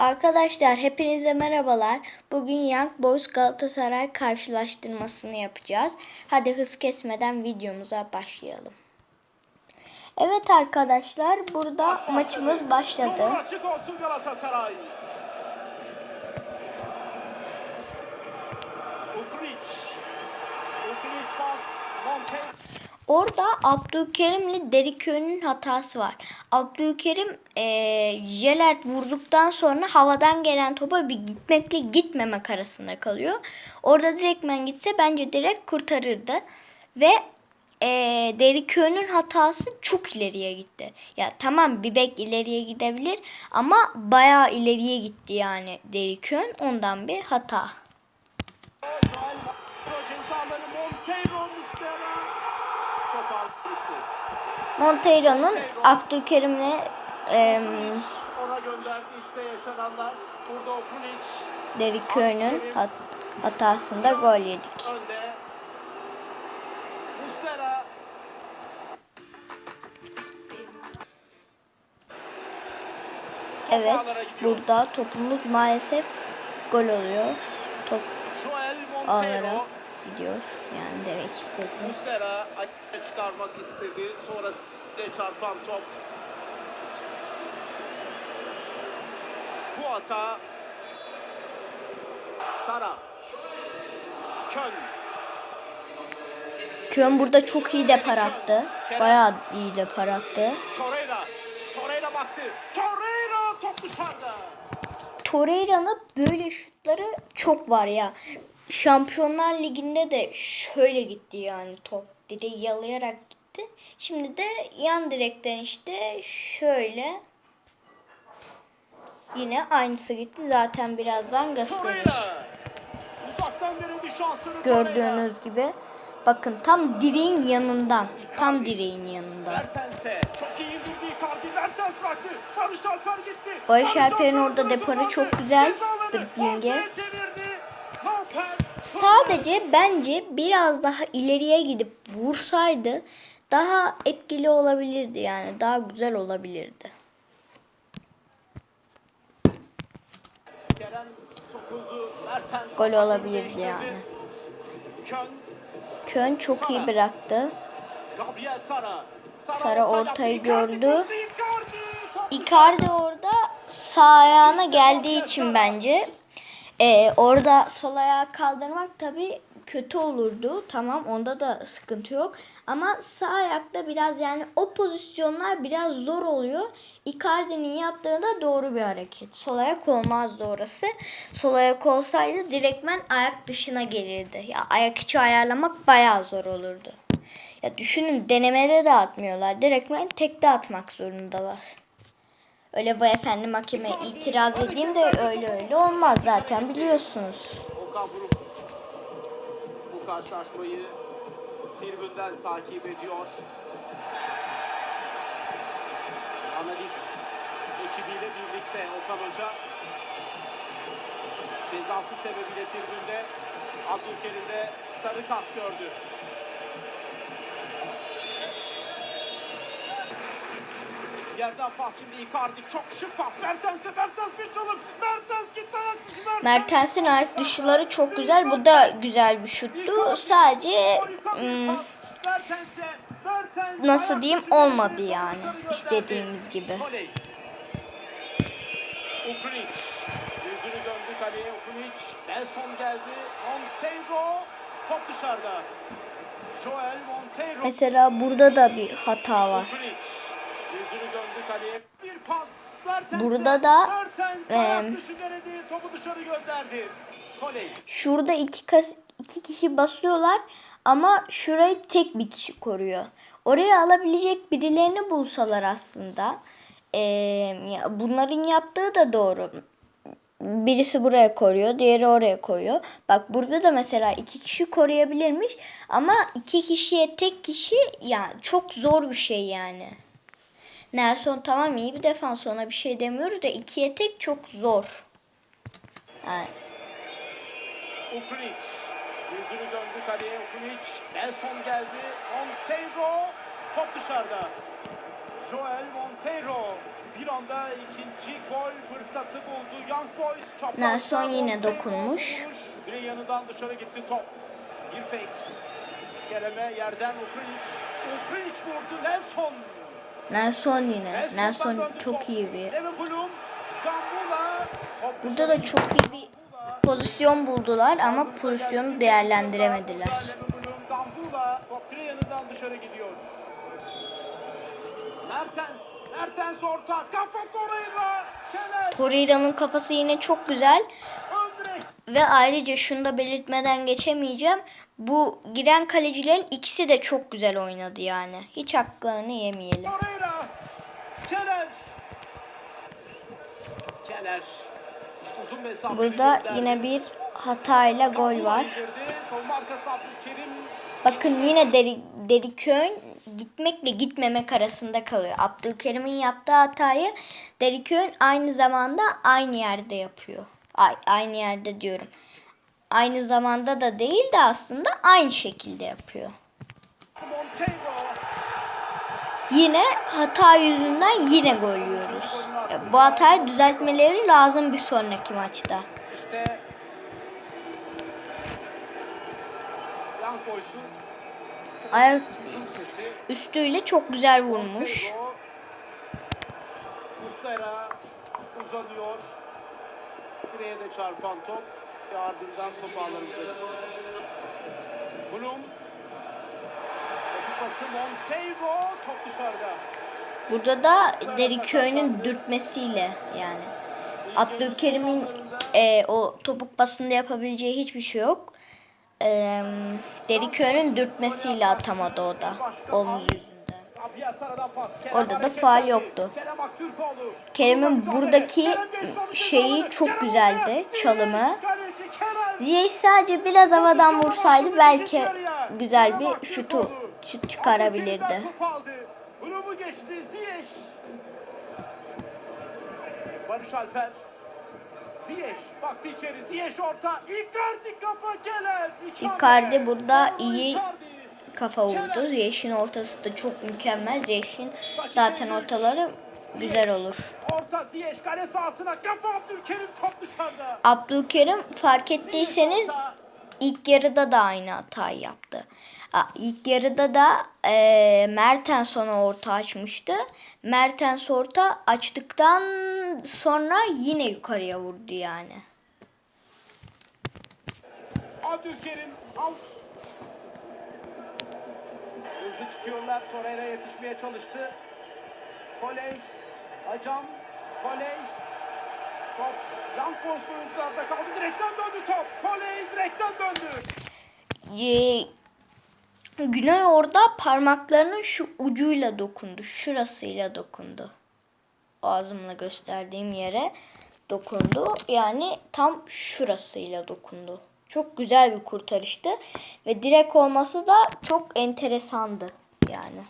Arkadaşlar hepinize merhabalar. Bugün Young Boys Galatasaray karşılaştırmasını yapacağız. Hadi hız kesmeden videomuza başlayalım. Evet arkadaşlar burada maçımız başladı. Açık olsun Galatasaray. Orada Abdülkerim ile Deriköy'ün hatası var. Abdülkerim eee Jelert vurduktan sonra havadan gelen topa bir gitmekle gitmemek arasında kalıyor. Orada direktmen gitse bence direkt kurtarırdı. Ve eee Deriköy'ün hatası çok ileriye gitti. Ya tamam bir bek ileriye gidebilir ama bayağı ileriye gitti yani Deriköy. Ondan bir hata. Monteiro'nun Abdülkerim'le. Burada Okunic Deriköy'ün hat- hatasında gol yedik. Evet burada topumuz maalesef gol oluyor. Top ağlara. Gidiyor. Yani demek istedim. Muslera çıkarmak istedi. Sonrasında çarpan top. Bu hata Sara. Kön. Kön burada çok iyi depar attı. Bayağı iyi depar attı. Torreira. Torreira baktı. Torreira top dışarıda. Torreira'nın böyle şutları çok var ya. Şampiyonlar Ligi'nde de şöyle gitti yani top. Direği yalayarak gitti. Şimdi de yan direkten işte şöyle yine aynısı gitti. Zaten birazdan Torreira. Gördüğünüz gibi bakın tam direğin yanından. Tam direğin yanından. Barış Alper'in Alper orada deparı çok güzel. Ceza Sadece bence biraz daha ileriye gidip vursaydı daha etkili olabilirdi yani. Daha güzel olabilirdi. Gol olabilirdi yani. Kön. Çok iyi bıraktı. Sara. Sara orta ortayı gördü. Icardi orada sağ ayağına geldiği için bence e, orada sol ayağı kaldırmak tabii kötü olurdu. Tamam onda da sıkıntı yok. Ama sağ ayakta biraz yani o pozisyonlar biraz zor oluyor. Icardi'nin yaptığı da doğru bir hareket. Sol ayak olmazdı orası. Sol ayak olsaydı direktmen ayak dışına gelirdi. Ya ayak içi ayarlamak bayağı zor olurdu. Ya düşünün denemede de atmıyorlar. Direktmen tekte atmak zorundalar. Öyle vay efendim hakeme itiraz edeyim de öyle öyle olmaz zaten biliyorsunuz. Okan Buruk bu karşılaşmayı tribünden takip ediyor. Analiz ekibiyle birlikte Okan Hoca cezası sebebiyle tribünde Abdülkerim sarı kart gördü. Yerden pas şimdi Icardi çok şık pas. Mertens'e Mertens bir çalım. Mertens gitti ayak dışı Mertens. Mertens'in ayak dışıları çok güzel. Bu da güzel bir şuttu. Sadece hmm, nasıl diyeyim, olmadı yani. İstediğimiz gibi. Ukunic yüzünü döndü kaleye Ukunic. Nelson geldi. Monteiro top dışarıda. Joel Monteiro. Mesela burada da bir hata var. Ukunic yüzünü döndü kaleye. Bir pas. Mertens'e. Burada da, Mertens em, ayak dışı denedi. Topu dışarı gönderdi. Koley. Şurada iki, kas, iki kişi basıyorlar ama şurayı tek bir kişi koruyor. Oraya alabilecek birilerini bulsalar aslında. Ya bunların yaptığı da doğru. Birisi buraya koruyor, diğeri oraya koyuyor. Bak burada da mesela iki kişi koruyabilirmiş ama iki kişiye tek kişi yani çok zor bir şey yani. Nelson tamam iyi bir defans ona bir şey demiyoruz da ikiye tek çok zor. Yani yüzünü döndü kaleye Ukunic. Nelson geldi. Monteiro top dışarıda. Joel Monteiro bir anda ikinci gol fırsatı buldu. Young Boys çaprazda. Nelson yine Montego dokunmuş. Direğin yanından dışarı gitti top. Bir fake. Kerem'e yerden Ukriç. Ukriç vurdu. Nelson. Nelson yine. Nelson çok iyi bir. Burada da çok iyi bir pozisyon buldular ama pozisyonu değerlendiremediler. Gambula top direğin yanından dışarı gidiyor. Mertens. Mertens orta. Kafa Torreira. Kenar. Torreira'nın kafası yine çok güzel. Ve ayrıca şunu da belirtmeden geçemeyeceğim. Bu giren kalecilerin ikisi de çok güzel oynadı yani. Hiç haklarını yemeyelim. Kenar. Kenar. Uzun mesafeli Burada yine bir hatayla gol var. Bakın yine Deri, Deriköy'ün gitmekle gitmemek arasında kalıyor. Abdülkerim'in yaptığı hatayı Deriköy'ün aynı zamanda aynı yerde yapıyor. Ay, aynı yerde diyorum. Aynı zamanda da değil de aslında aynı şekilde yapıyor. Montego. Yine hata yüzünden yine gol yiyoruz. Bu hatayı düzeltmeleri lazım bir sonraki maçta. İşte Ayak üstüyle çok güzel vurmuş. Muslera uzanıyor. Direğe de çarpan top. Ve ardından top ağlarımıza gitti. Bloom. Topu pası Montego. Top dışarıda. Burada da Deriköy'ün dürtmesiyle yani. Abdülkerim'in e, o topuk basında yapabileceği hiçbir şey yok. E, Deriköy'ün dürtmesiyle atamadı o da omuz yüzünden. Orada da etti. yoktu. Kerem'in buradaki şeyi çok güzeldi, çalımı. Ziyech sadece biraz havadan vursaydı belki güzel bir şutu şut çıkarabilirdi. Bloom'u geçti. Ziyech. Barış Alper. Ziyech baktı içeri. Ziyech orta. Icardi kafa Kerem. Icardi burada iyi. Kafa vurdu. Ziyech'in ortası da çok mükemmel. Ziyech'in zaten ortaları güzel olur. Orta Ziyech kale sahasına kafa Abdülkerim top dışarıda. Abdülkerim fark ettiyseniz ilk yarıda da aynı hatayı yaptı. İlk yarıda da e, Mertens ona orta açmıştı. Mertens orta açtıktan sonra yine yukarıya vurdu yani. Abdülkerim out. Hızlı çıkıyorlar. Torreira yetişmeye çalıştı. Kolej. Hacam. Kolej. Top. Young Boys oyuncularda kaldı. Direkten döndü top. Kolej direkten döndü. Ee, Güney orada parmaklarının şu ucuyla dokundu. Şurasıyla dokundu. Ağzımla gösterdiğim yere dokundu. Yani tam şurasıyla dokundu. Çok güzel bir kurtarıştı. Ve direkt olması da çok enteresandı yani.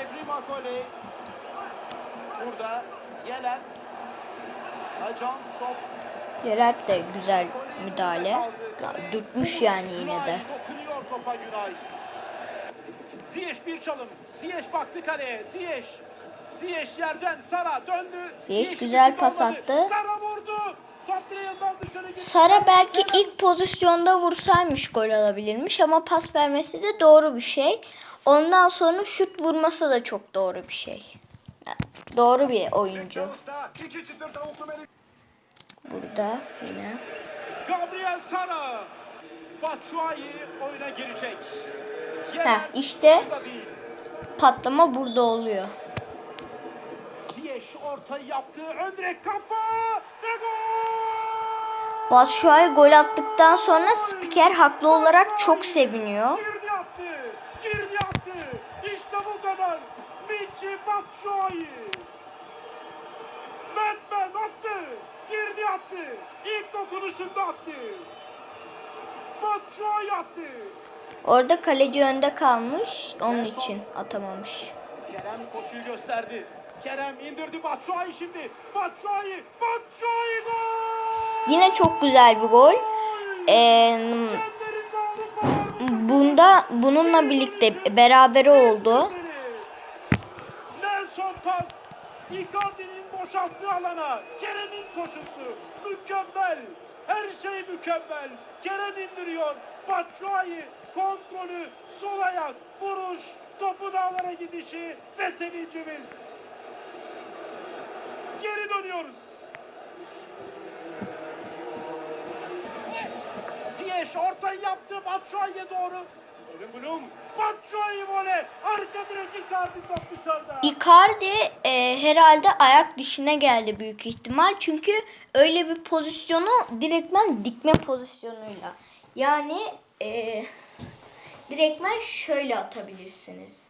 Ebrima Kolej. Burada. Yelert. Hacam top. Gerard de güzel müdahale. Dürtmüş yani yine de. Dokunuyor topa Günay. Ziyech bir çalım. Ziyech baktı kaleye. Ziyech. Ziyech yerden Sara döndü. Ziyech güzel işi pas attı. Sara vurdu. Sara belki ilk pozisyonda vursaymış gol alabilirmiş ama pas vermesi de doğru bir şey. Ondan sonra şut vurması da çok doğru bir şey. Doğru bir oyuncu. Burada yine. Gabriel Sara. Batshuayi oyuna girecek. Heh, işte. Patlama burada oluyor. Ziyech ortayı yaptı. Ön direk kafa ve gol! Batshuayi gol attıktan sonra spiker haklı olarak çok seviniyor. Girdi attı. Girdi attı. İşte bu kadar. Michi Batshuayi. Batman attı. Girdi attı. İlk dokunuşunda attı. Batshuayi attı. Orada kaleci önde kalmış. Onun için atamamış. Kerem koşuyu gösterdi. Kerem indirdi Batshuayi şimdi. Batshuayi. Batshuayi gol! Yine çok güzel bir gol. Ee, bunda bununla birlikte berabere oldu. Pas. Icardi'nin boşalttığı alana. Kerem'in koşusu. Mükemmel. Her şey mükemmel. Kerem indiriyor. Batshuayi kontrolü. Sol ayak. Vuruş. Topun ağlara gidişi ve sevincimiz. Geri dönüyoruz. Ziyech ortayı yaptı Batshuayi'ye doğru. Ölüm Blum. Batshuayi Icardi e, herhalde ayak dışına geldi büyük ihtimal. Çünkü öyle bir pozisyonu direktmen dikme pozisyonuyla. Yani e, direktmen şöyle atabilirsiniz.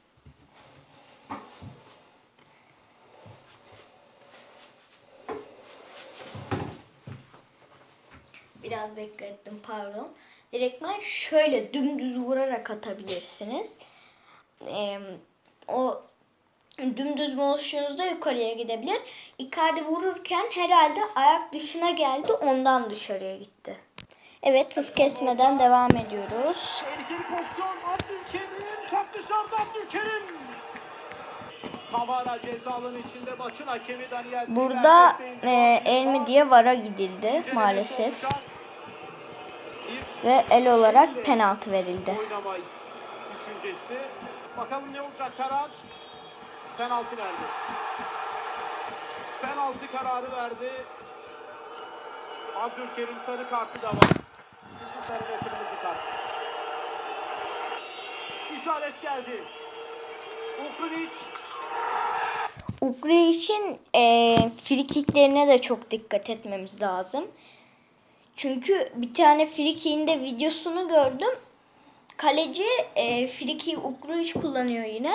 Biraz beklettim pardon. Direktmen şöyle dümdüz vurarak atabilirsiniz. Eee, o dümdüz motion'unuzda yukarıya gidebilir. Icardi vururken herhalde ayak dışına geldi ondan dışarıya gitti. Evet hız kesmeden devam ediyoruz. Tehlikeli pozisyon Abdülkerim. Top dışarıda Abdülkerim. Kavara cezalının içinde maçın hakemi Daniel Burada e, el mi diye vara gidildi maalesef. olacak. Ve el olarak penaltı verildi. düşüncesi. Bakalım ne olacak karar. Penaltı verdi. Penaltı kararı verdi. Abdülkerim sarı kartı da var. İkinci sarı ve kırmızı kart. İşaret geldi. Ukunic Ugri için e, frikiklerine de çok dikkat etmemiz lazım. Çünkü bir tane frikiğin de videosunu gördüm. Kaleci e, frikiği Ugriç kullanıyor yine.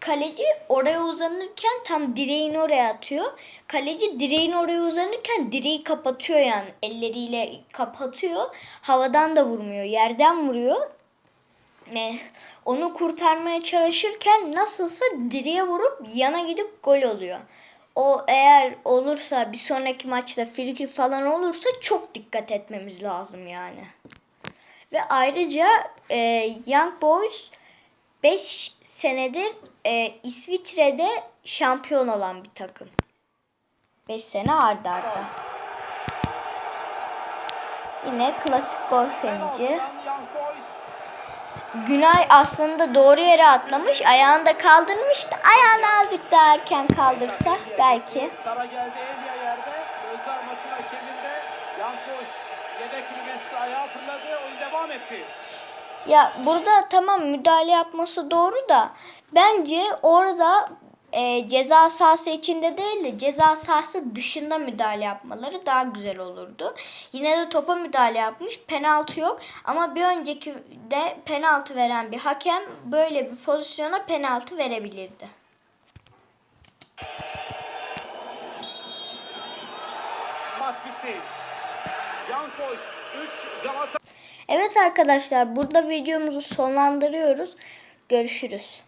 Kaleci oraya uzanırken tam direğin oraya atıyor. Kaleci direğin oraya uzanırken direği kapatıyor yani elleriyle kapatıyor. Havadan da vurmuyor, yerden vuruyor. E, onu kurtarmaya çalışırken nasılsa direğe vurup yana gidip gol oluyor. O eğer olursa bir sonraki maçta friki falan olursa çok dikkat etmemiz lazım yani. Ve ayrıca e, Young Boys 5 senedir e, İsviçre'de şampiyon olan bir takım. 5 sene arda arda. Yine klasik gol sevinci. Günay aslında doğru yere atlamış. Ayağını da kaldırmıştı. Ayağını azıcık daha erken kaldırsa belki. Sara geldi Elia yerde. Gözler maçın hakeminde. Boys yedek kulübesi ayağa fırladı. Oyun devam etti. Ya burada tamam müdahale yapması doğru da bence orada e, ceza sahası içinde değil de ceza sahası dışında müdahale yapmaları daha güzel olurdu. Yine de topa müdahale yapmış. Penaltı yok ama bir önceki de penaltı veren bir hakem böyle bir pozisyona penaltı verebilirdi. Maç bitti. Young Boys 3 Galatasaray Evet arkadaşlar burada videomuzu sonlandırıyoruz. Görüşürüz.